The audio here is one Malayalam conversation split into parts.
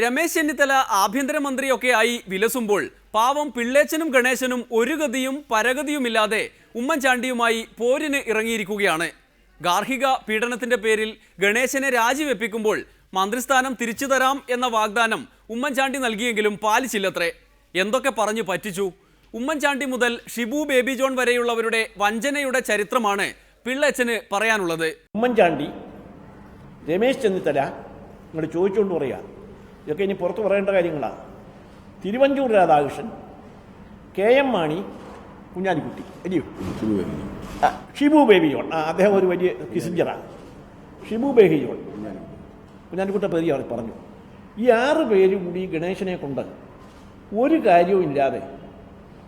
രമേശ് ചെന്നിത്തല ആഭ്യന്തരമന്ത്രിയൊക്കെ ആയി വിലസുമ്പോൾ പാവം പിള്ളേച്ചനും ഗണേശനും ഒരു ഗതിയും പരഗതിയുമില്ലാതെ ഉമ്മൻചാണ്ടിയുമായി പോരിന് ഇറങ്ങിയിരിക്കുകയാണ്. ഗാർഹിക പീഡനത്തിന്റെ പേരിൽ ഗണേശനെ രാജിവെപ്പിക്കുമ്പോൾ മന്ത്രിസ്ഥാനം തിരിച്ചു തരാം എന്ന വാഗ്ദാനം ഉമ്മൻചാണ്ടി നൽകിയെങ്കിലും പാലിച്ചില്ലത്രേ. എന്തൊക്കെ പറഞ്ഞു പറ്റിച്ചു? ഉമ്മൻചാണ്ടി മുതൽ ഷിബു ബേബി ജോൺ വരെയുള്ളവരുടെ വഞ്ചനയുടെ ചരിത്രമാണ് പിള്ളച്ചന് പറയാനുള്ളത്. ഉമ്മൻചാണ്ടി രമേശ് ചെന്നിത്തല ഇങ്ങോട്ട് ചോദിച്ചുകൊണ്ട് പറയുക ഇതൊക്കെ ഇനി പുറത്ത് പറയേണ്ട കാര്യങ്ങളാണ്. Thiruvanchoor Radhakrishnan K M Mani Kunhalikutty. അല്ലയോ? ഷിബു ബേബി ജോൺ. ആ അദ്ദേഹം ഒരു വലിയ കിസിഞ്ചറാണ്. ഷിബു ബേബിയോൺ കുഞ്ഞാലിക്കുട്ട പേര് അവർ പറഞ്ഞു. ഈ ആറ് പേരും കൂടി ഗണേശനെ കൊണ്ട് ഒരു കാര്യവും ഇല്ലാതെ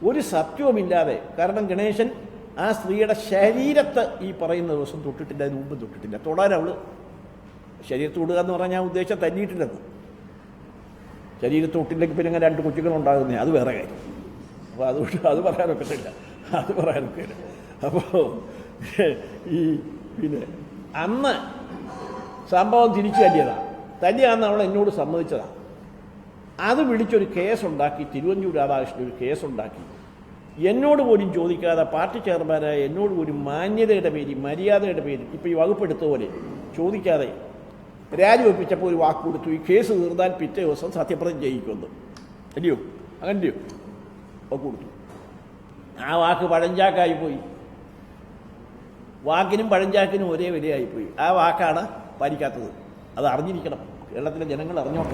ഒരു സത്യവുമില്ലാതെ കാരണം ഗണേശൻ ആ സ്ത്രീയുടെ ശരീരത്ത് ഈ പറയുന്ന ദിവസം തൊട്ടിട്ടില്ല അതിന് മുമ്പ് തൊട്ടിട്ടില്ല. തൊടാൻ അവൾ ശരീരത്ത് വിടുക എന്ന് പറഞ്ഞാൽ ഞാൻ ഉദ്ദേശം തല്ലിയിട്ടില്ലെന്ന് ശരീരത്ത് തൊട്ടില്ലെങ്കിൽ പിന്നെ ഇങ്ങനെ രണ്ട് കുട്ടികൾ ഉണ്ടാകുന്നേ അത് വേറെ കാര്യം. അപ്പോൾ അതുകൊണ്ട് അത് പറയാനൊക്കത്തില്ല അത് പറയാനൊക്കില്ല അപ്പോൾ ഈ പിന്നെ അന്ന് സംഭവം തിരിച്ചു തല്ലിയതാണ് തല്ലിയാന്ന് അവൾ എന്നോട് സമ്മതിച്ചതാണ് അത് വിളിച്ചൊരു കേസുണ്ടാക്കി തിരുവഞ്ചൂർ രാധാകൃഷ്ണൻ ഒരു കേസുണ്ടാക്കി. എന്നോട് പോലും ചോദിക്കാതെ പാർട്ടി ചെയർമാനായ എന്നോട് പോലും മാന്യതയുടെ പേരിൽ മര്യാദയുടെ പേരിൽ ഇപ്പോൾ ഈ വകുപ്പെടുത്ത പോലെ ചോദിക്കാതെ രാജിവെപ്പിച്ചപ്പോൾ ഒരു വാക്ക് കൊടുത്തു ഈ കേസ് തീർന്നാൽ പിറ്റേ ദിവസം സത്യപ്രതിജ്ഞ ചെയ്യിക്കുമെന്ന്. അല്ലയോ? അങ്ങനെയോ വാക്ക് കൊടുത്തു. ആ വാക്ക് പഴഞ്ചാക്കായി പോയി. വാക്കിനും പഴഞ്ചാക്കിനും ഒരേ വിലയായിപ്പോയി ആ വാക്കാണ് പാലിക്കാത്തത്. അത് അറിഞ്ഞിരിക്കണം. കേരളത്തിലെ ജനങ്ങൾ അറിഞ്ഞോട്ടെ.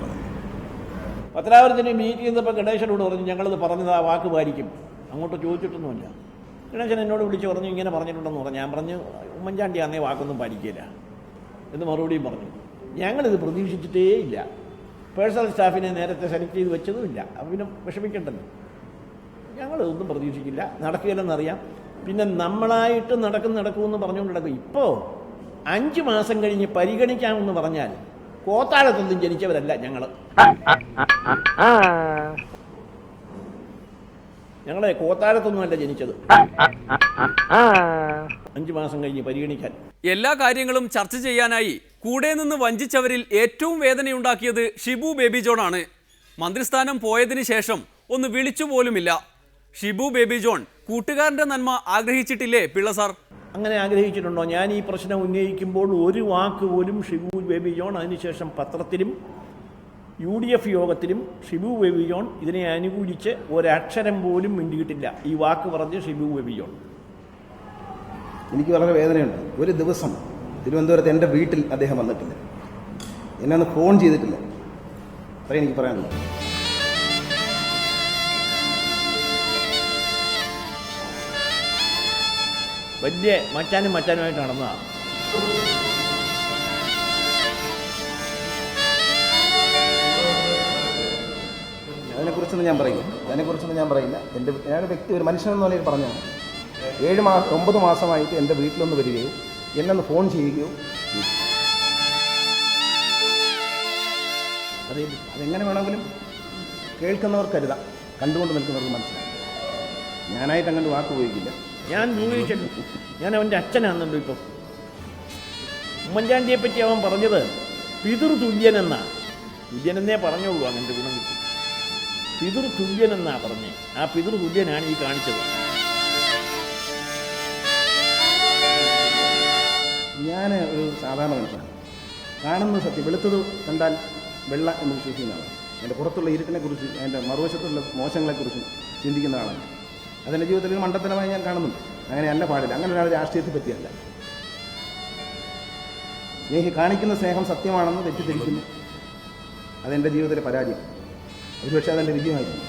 പറഞ്ഞു. മീറ്റ് ചെയ്യുന്നപ്പോൾ ഗണേശനോട് പറഞ്ഞു ഞങ്ങളത് പറഞ്ഞത് ആ വാക്ക് പാലിക്കും. അങ്ങോട്ട് ചോദിച്ചിട്ടൊന്നുമില്ല. ഗണേശൻ എന്നോട് വിളിച്ച് പറഞ്ഞു ഇങ്ങനെ പറഞ്ഞിട്ടുണ്ടെന്ന് പറഞ്ഞു. ഞാൻ പറഞ്ഞു ഉമ്മൻചാണ്ടി അന്നേ വാക്കൊന്നും പാലിക്കില്ല എന്ന് മറുപടിയും പറഞ്ഞു. ഞങ്ങളിത് പ്രതീക്ഷിച്ചിട്ടേ ഇല്ല. പേഴ്സണൽ സ്റ്റാഫിനെ നേരത്തെ സെലക്ട് ചെയ്ത് വെച്ചതുമില്ല. അപ്പം പിന്നെ ഞങ്ങൾ ഒന്നും പ്രതീക്ഷിക്കില്ല. നടക്കുകയില്ലെന്നറിയാം. പിന്നെ നമ്മളായിട്ട് നടക്കും നടക്കുമെന്ന് പറഞ്ഞുകൊണ്ട് നടക്കും. ഇപ്പോൾ അഞ്ച് മാസം കഴിഞ്ഞ് പരിഗണിക്കാമെന്ന് പറഞ്ഞാൽ കോത്താഴത്തൊന്നും ജനിച്ചവരല്ല ഞങ്ങൾ ഞങ്ങളെ കോത്താരത്തൊന്നുമല്ല ജനിച്ചത്. അഞ്ചു മാസം കഴിഞ്ഞ് പരിഗണിക്കാൻ. എല്ലാ കാര്യങ്ങളും ചർച്ച ചെയ്യാനായി കൂടെ നിന്ന് വഞ്ചിച്ചവരിൽ ഏറ്റവും വേദനയുണ്ടാക്കിയത് ഷിബു ബേബി ജോൺ ആണ് മന്ത്രിസ്ഥാനം പോയതിനു ശേഷം ഒന്ന് വിളിച്ചു പോലുമില്ല. ഷിബു ബേബി ജോൺ കൂട്ടുകാരന്റെ നന്മ ആഗ്രഹിച്ചിട്ടില്ലേ പിള്ള സാർ? അങ്ങനെ ആഗ്രഹിച്ചിട്ടുണ്ടോ? ഞാൻ ഈ പ്രശ്നം ഉന്നയിക്കുമ്പോൾ ഒരു വാക്ക് പോലും ഷിബു ബേബി ജോൺ അതിനുശേഷം പത്രത്തിലും യു ഡി എഫ് യോഗത്തിലും ഷിബു ബേബി ജോൺ ഇതിനെ അനുകൂലിച്ച് ഒരക്ഷരം പോലും മിണ്ടിയിട്ടില്ല. ഈ വാക്ക് പറഞ്ഞ് ഷിബു ബേബി ജോൺ എനിക്ക് വളരെ വേദനയുണ്ട്. ഒരു ദിവസം തിരുവനന്തപുരത്ത് എന്റെ വീട്ടിൽ അദ്ദേഹം വന്നിട്ടില്ല. എന്നെ ഒന്ന് ഫോൺ ചെയ്തിട്ടില്ല. അത്രയും എനിക്ക് പറയാനുള്ളത് വലിയ മച്ചാനും മച്ചാനുമായിട്ട് നടന്നതാണ് അതിനെക്കുറിച്ചൊന്നും ഞാൻ പറയില്ല. അതിനെക്കുറിച്ചൊന്നും ഞാൻ പറയില്ല. എന്റെ ഞാൻ വ്യക്തി ഒരു മനുഷ്യൻ എന്ന നിലയിൽ പറഞ്ഞാണ് ഏഴ് മാസം ഒമ്പത് മാസമായിട്ട് എന്റെ വീട്ടിലൊന്ന് വരികയോ എന്നെ ഫോൺ ചെയ്യുകയോ അത് അതെങ്ങനെ വേണമെങ്കിലും കേൾക്കുന്നവർക്ക് കരുതാം. കണ്ടുകൊണ്ട് നിൽക്കുന്നവർക്ക് മനസ്സിലാക്കാം. ഞാനായിട്ട് അങ്ങനെ വാക്ക് ഉപയോഗിക്കില്ല. ഞാൻ ജീവിച്ചിട്ടുണ്ട് ഞാൻ അവന്റെ അച്ഛനാണെന്നുണ്ടോ ഇപ്പോൾ. ഉമ്മൻചാണ്ടിയെ പറ്റി അവൻ പറഞ്ഞത് പിതൃ തുല്യനെന്നാണ് തുല്യനെന്നേ പറഞ്ഞോളൂ അങ്ങനത്തെ ഗുണം കിട്ടി. പിതൃ തുല്യനെന്നാ പറഞ്ഞേ. ആ പിതൃതുല്യനാണ് ഈ കാണിച്ചത്. ഞാൻ ഒരു സാധാരണ മനുഷ്യനാണ്. കാണുന്ന സത്യം വെളുത്തത് കണ്ടാൽ വെള്ള എന്ന് വിശ്വസിക്കുന്ന ആളാണ് എന്റെ പുറത്തുള്ള ഇരുട്ടിനെ കുറിച്ച് അതിന്റെ മറുവശത്തുള്ള മോശങ്ങളെക്കുറിച്ചും ചിന്തിക്കുന്ന ആളാണ്. അതെന്റെ ജീവിതത്തിൽ ഒരു മണ്ടത്തരമായി ഞാൻ കാണുന്നുണ്ട്. അങ്ങനെ അല്ല പാടില്ല. അങ്ങനെ ഒരാൾ രാഷ്ട്രീയത്തെ പറ്റിയല്ല. സ്നേഹി കാണിക്കുന്ന സ്നേഹം സത്യമാണെന്ന് തെറ്റിദ്ധരിക്കുന്നു. അതെന്റെ ജീവിതത്തിലെ പരാജയം. ഒരുപക്ഷെ അതെന്റെ വിജയമായിരുന്നു.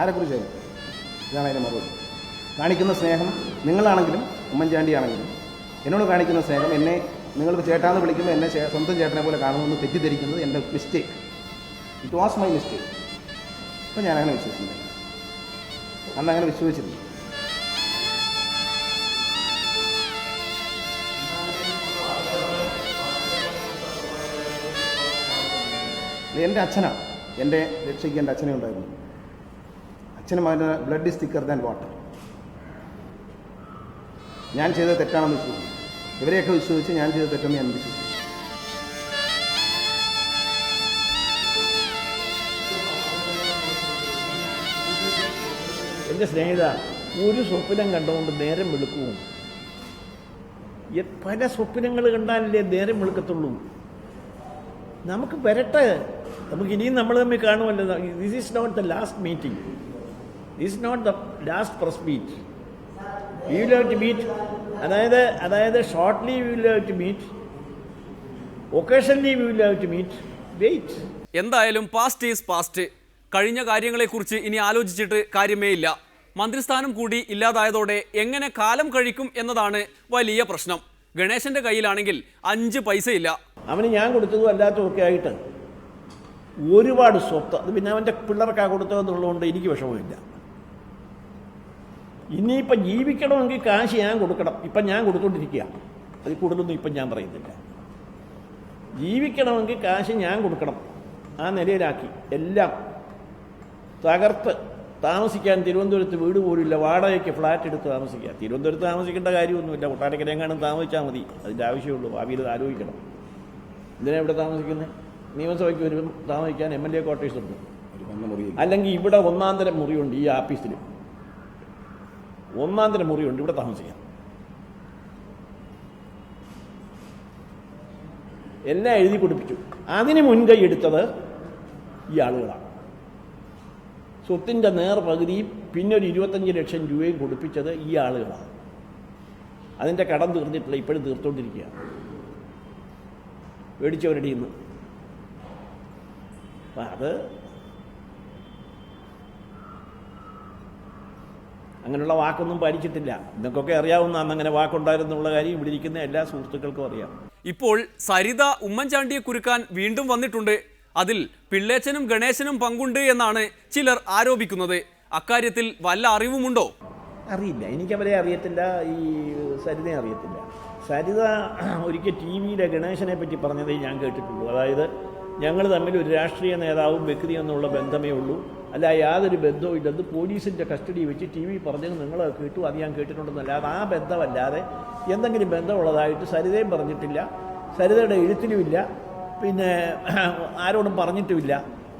ആരെക്കുറിച്ചായിരുന്നു ഇതാണ് അതിന്റെ മറുപടി. കാണിക്കുന്ന സ്നേഹം നിങ്ങളാണെങ്കിലും ഉമ്മൻചാണ്ടിയാണെങ്കിലും എന്നോട് കാണിക്കുന്ന സ്നേഹം എന്നെ നിങ്ങൾ ചേട്ടാന്ന് വിളിക്കുമ്പോൾ എന്നെ സ്വന്തം ചേട്ടനെ പോലെ കാണുമെന്ന് തെറ്റിദ്ധരിക്കുന്നത് എന്റെ mistake it was my mistake അപ്പോൾ ഞാൻ അങ്ങനെ വിശ്വസിക്കുന്നില്ല. അന്ന് അങ്ങനെ വിശ്വസിച്ചിരുന്നു എന്റെ അച്ഛനാണ് എന്റെ രക്ഷയ്ക്ക് എന്റെ അച്ഛനെ ഉണ്ടായിരുന്നു. അച്ഛനും അവന്റെ blood is thicker than water ഞാൻ ചെയ്ത തെറ്റാണെന്ന് വിശ്വസിച്ചു ഇവരെയൊക്കെ വിശ്വസിച്ച് ഞാൻ ചെയ്ത തെറ്റെന്ന് ഞാൻ വിശ്വസിച്ചു എന്റെ സ്നേഹിത ഒരു സ്വപ്നം കണ്ടുകൊണ്ട് നേരം വെളുക്കുവും? പല സ്വപ്നങ്ങൾ കണ്ടാലല്ലേ നേരം വെളുക്കത്തുള്ളൂ? നമുക്ക് വരട്ടെ. നമുക്ക് ഇനിയും നമ്മൾ തമ്മിൽ കാണുമല്ലോ. This is not the last meeting this not the last press meet we will have to meet അതായത് അതായത് shortly we will have to meet occasionally we will have to meet wait എന്തായാലും പാസ്റ്റ് ഈസ് പാസ്റ്റ് കഴിഞ്ഞ കാര്യങ്ങളെക്കുറിച്ച് ഇനി ആലോചിച്ചിട്ട് കാര്യമേ ഇല്ല മന്ത്രിസ്ഥാനം കൂടി ഇല്ലാതായതോടെ എങ്ങനെ കാലം കഴിക്കും എന്നതാണ് വലിയ പ്രശ്നം. ഗണേശന്റെ കയ്യിലാണെങ്കിൽ അഞ്ച് പൈസയില്ല അവന് ഞാൻ കൊടുത്തതും അല്ലാത്തതും ഒക്കെ ആയിട്ട് ഒരുപാട് സ്വത്ത് അത് പിന്നെ അവന്റെ പിള്ളേർക്കാ കൊടുത്തതെന്നുള്ളതുകൊണ്ട് എനിക്ക് വിഷമമില്ല. ഇനിയിപ്പം ജീവിക്കണമെങ്കിൽ കാശ് ഞാൻ കൊടുക്കണം. ഇപ്പം ഞാൻ കൊടുത്തുകൊണ്ടിരിക്കുക അതിൽ കൂടുതലൊന്നും ഇപ്പം ഞാൻ പറയുന്നില്ല. ജീവിക്കണമെങ്കിൽ കാശ് ഞാൻ കൊടുക്കണം. ആ നിലയിലാക്കി എല്ലാം തകർത്ത് താമസിക്കാൻ തിരുവനന്തപുരത്ത് വീട് പോലുമില്ല വാടകയ്ക്ക് ഫ്ലാറ്റ് എടുത്ത് താമസിക്കുക. തിരുവനന്തപുരത്ത് താമസിക്കേണ്ട കാര്യമൊന്നുമില്ല. കൊട്ടാരക്കരയെങ്ങാനും താമസിച്ചാൽ മതി. അതിന്റെ ആവശ്യമുള്ളൂ. ഭാവിയിൽ ആലോചിക്കണം. ഇതിനെ ഇവിടെ താമസിക്കുന്നത് നിയമസഭയ്ക്ക് വരുമ്പം താമസിക്കാൻ എം എൽ എ ക്വാർട്ടേഴ്സ് ഉണ്ട്. അല്ലെങ്കിൽ ഇവിടെ ഒന്നാം തരം മുറിയുണ്ട് ഈ ആഫീസിൽ ഒന്നാം തരം മുറിയുണ്ട് ഇവിടെ താമസിക്കാം. എന്നെ എഴുതി കൊടുപ്പിച്ചു അതിന് മുൻകൈ എടുത്തത് ഈ ആളുകളാണ്. സ്വത്തിന്റെ നേർ പകുതിയും പിന്നെ ഒരു ഇരുപത്തഞ്ച് ലക്ഷം രൂപയും കൊടുപ്പിച്ചത് ഈ ആളുകളാണ്. അതിന്റെ കടം തീർന്നിട്ടില്ല ഇപ്പോഴും തീർത്തുകൊണ്ടിരിക്കുക മേടിച്ചവരുടെ ഇന്ന് അപ്പം അത് അങ്ങനെയുള്ള വാക്കൊന്നും പാലിച്ചിട്ടില്ല. നിങ്ങൾക്കൊക്കെ അറിയാവുന്ന അന്ന് അങ്ങനെ വാക്കുണ്ടായിരുന്നുള്ള കാര്യം ഇവിടെ ഇരിക്കുന്ന എല്ലാ സുഹൃത്തുക്കൾക്കും അറിയാം. ഇപ്പോൾ സരിത ഉമ്മൻചാണ്ടിയെ കുരുക്കാൻ വീണ്ടും വന്നിട്ടുണ്ട്. അതിൽ പിള്ളേച്ചനും ഗണേശനും പങ്കുണ്ട് എന്നാണ് ചിലർ ആരോപിക്കുന്നത്. അക്കാര്യത്തിൽ വല്ല അറിവുമുണ്ടോ? അറിയില്ല. എനിക്ക് എനിക്കവരെ അറിയത്തില്ല. ഈ സരിതയെ അറിയത്തില്ല. സരിത ഒരിക്കൽ ടി വിയിലെ ഗണേശനെ പറ്റി പറഞ്ഞതേ ഞാൻ കേട്ടിട്ടുള്ളൂ. അതായത് ഞങ്ങൾ തമ്മിൽ ഒരു രാഷ്ട്രീയ നേതാവും വ്യക്തി എന്നുള്ള ബന്ധമേ ഉള്ളൂ. അല്ല യാതൊരു ബന്ധവും ഇല്ലെന്ന് പോലീസിന്റെ കസ്റ്റഡി വെച്ച് ടി വി പറഞ്ഞത് നിങ്ങൾ കേട്ടു. അത് ഞാൻ കേട്ടിട്ടുണ്ടെന്നല്ലാതെ ആ ബന്ധമല്ലാതെ എന്തെങ്കിലും ബന്ധമുള്ളതായിട്ട് സരിതയും പറഞ്ഞിട്ടില്ല. സരിതയുടെ എഴുത്തിലുമില്ല പിന്നെ ആരോടും പറഞ്ഞിട്ടുമില്ല.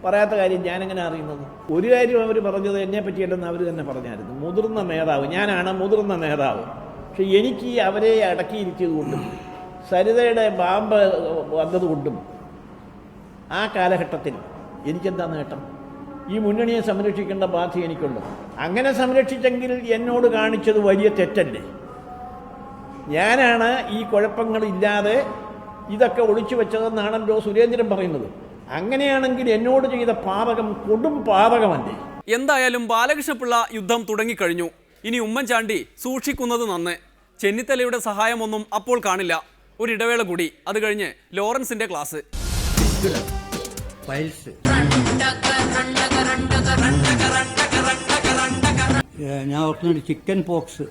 പറയാത്ത കാര്യം ഞാനെങ്ങനെ അറിയുന്നത്? ഒരു കാര്യം അവർ പറഞ്ഞത് എന്നെ പറ്റിയല്ലെന്ന് അവർ തന്നെ പറഞ്ഞായിരുന്നു. മുതിർന്ന നേതാവ് ഞാനാണ് മുതിർന്ന നേതാവ് പക്ഷെ എനിക്ക് അവരെ അടക്കിയിരിച്ചത് കൊണ്ടും സരിതയുടെ ബാമ്പ് വന്നതുകൊണ്ടും ആ കാലഘട്ടത്തിൽ എനിക്കെന്താ നേട്ടം? ഈ മുന്നണിയെ സംരക്ഷിക്കേണ്ട ബാധ്യത എനിക്കുണ്ട്. അങ്ങനെ സംരക്ഷിച്ചെങ്കിൽ എന്നോട് കാണിച്ചത് വലിയ തെറ്റല്ലേ? ഞാനാണ് ഈ കുഴപ്പങ്ങളില്ലാതെ ഇതൊക്കെ ഒളിച്ചു വെച്ചതെന്നാണല്ലോ സുരേന്ദ്രൻ പറയുന്നത് അങ്ങനെയാണെങ്കിൽ എന്നോട് ചെയ്ത പാതകം കൊടും പാതകമല്ലേ എന്തായാലും ബാലകൃഷ്ണപിള്ള യുദ്ധം തുടങ്ങിക്കഴിഞ്ഞു ഇനി ഉമ്മൻചാണ്ടി സൂക്ഷിക്കുന്നത് നന്ന് ചെന്നിത്തലയുടെ സഹായമൊന്നും അപ്പോൾ കാണില്ല ഒരു ഇടവേള കൂടി അത് കഴിഞ്ഞ് ലോറൻസിന്റെ ക്ലാസ് ഞാൻ ഓർക്കുന്നുണ്ട് ചിക്കൻ പോക്സ്